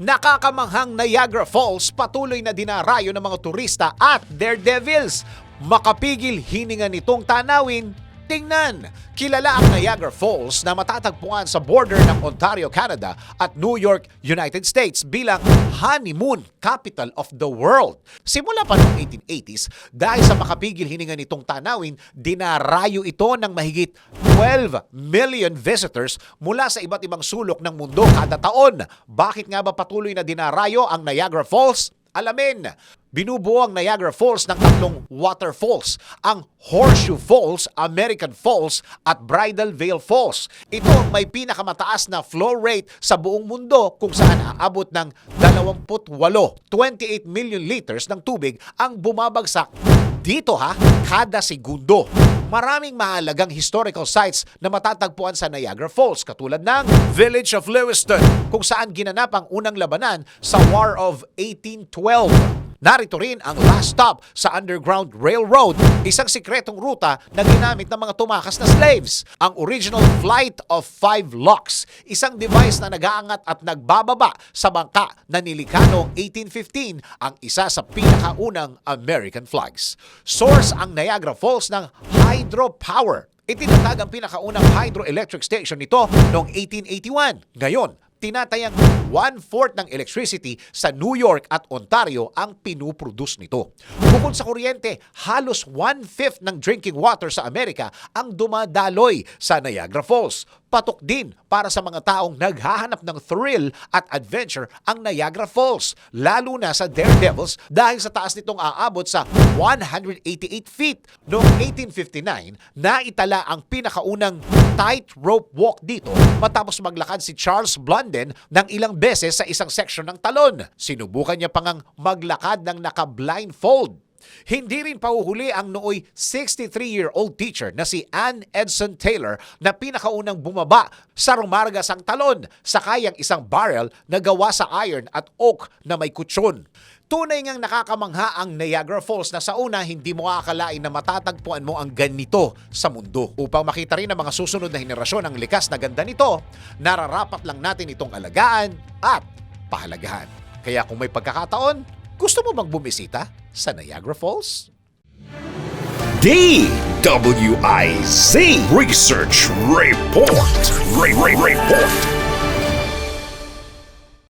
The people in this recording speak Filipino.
Nakakamanghang Niagara Falls patuloy na dinarayo ng mga turista at daredevils. Makapigil hininga nitong tanawin, tingnan. Kilala ang Niagara Falls na matatagpuan sa border ng Ontario, Canada at New York, United States bilang honeymoon capital of the world. Simula pa noong 1880s, dahil sa makapigil hininga nitong tanawin, dinarayo ito ng mahigit 12 million visitors mula sa iba't ibang sulok ng mundo kada taon. Bakit nga ba patuloy na dinarayo ang Niagara Falls? Alamin, binubuo ang Niagara Falls ng tatlong waterfalls, ang Horseshoe Falls, American Falls at Bridal Veil Falls. Ito ang may pinakamataas na flow rate sa buong mundo kung saan aabot ng 28, 28 million liters ng tubig ang bumabagsak dito ha, kada segundo. Maraming mahalagang historical sites na matatagpuan sa Niagara Falls katulad ng Village of Lewiston kung saan ginanap ang unang labanan sa War of 1812. Narito rin ang last stop sa Underground Railroad, isang sikretong ruta na ginamit ng mga tumakas na slaves. Ang original Flight of Five Locks, isang device na nagaangat at nagbababa sa bangka na nilikha noong 1815, ang isa sa pinakaunang American flags. Source ang Niagara Falls ng hydropower. Itinatag ang pinakaunang hydroelectric station nito noong 1881. Ngayon, tinatayang one-fourth ng electricity sa New York at Ontario ang pinuproduce nito. Bukod sa kuryente, halos one-fifth ng drinking water sa Amerika ang dumadaloy sa Niagara Falls. Patok din para sa mga taong naghahanap ng thrill at adventure ang Niagara Falls, lalo na sa Daredevils dahil sa taas nitong aabot sa 188 feet. Noong 1859, naitala ang pinakaunang tightrope walk dito matapos maglakad si Charles Blunden ng ilang beses sa isang section ng talon. Sinubukan niya pang ang maglakad ng naka-blindfold. Hindi rin pauhuli ang nooy 63-year-old teacher na si Ann Edson Taylor na pinakaunang bumaba sa rumargas ang talon sa kayang isang barrel na gawa sa iron at oak na may kutsyon. Tunay ngang nakakamangha ang Niagara Falls na sa una hindi mo akalain na matatagpuan mo ang ganito sa mundo. Upang makita rin ng mga susunod na henerasyon ang likas na ganda nito, nararapat lang natin itong alagaan at pahalagahan. Kaya kung may pagkakataon, gusto mo bang bumisita sa Niagara Falls? DWIZ Research Report. Re- Re- Report.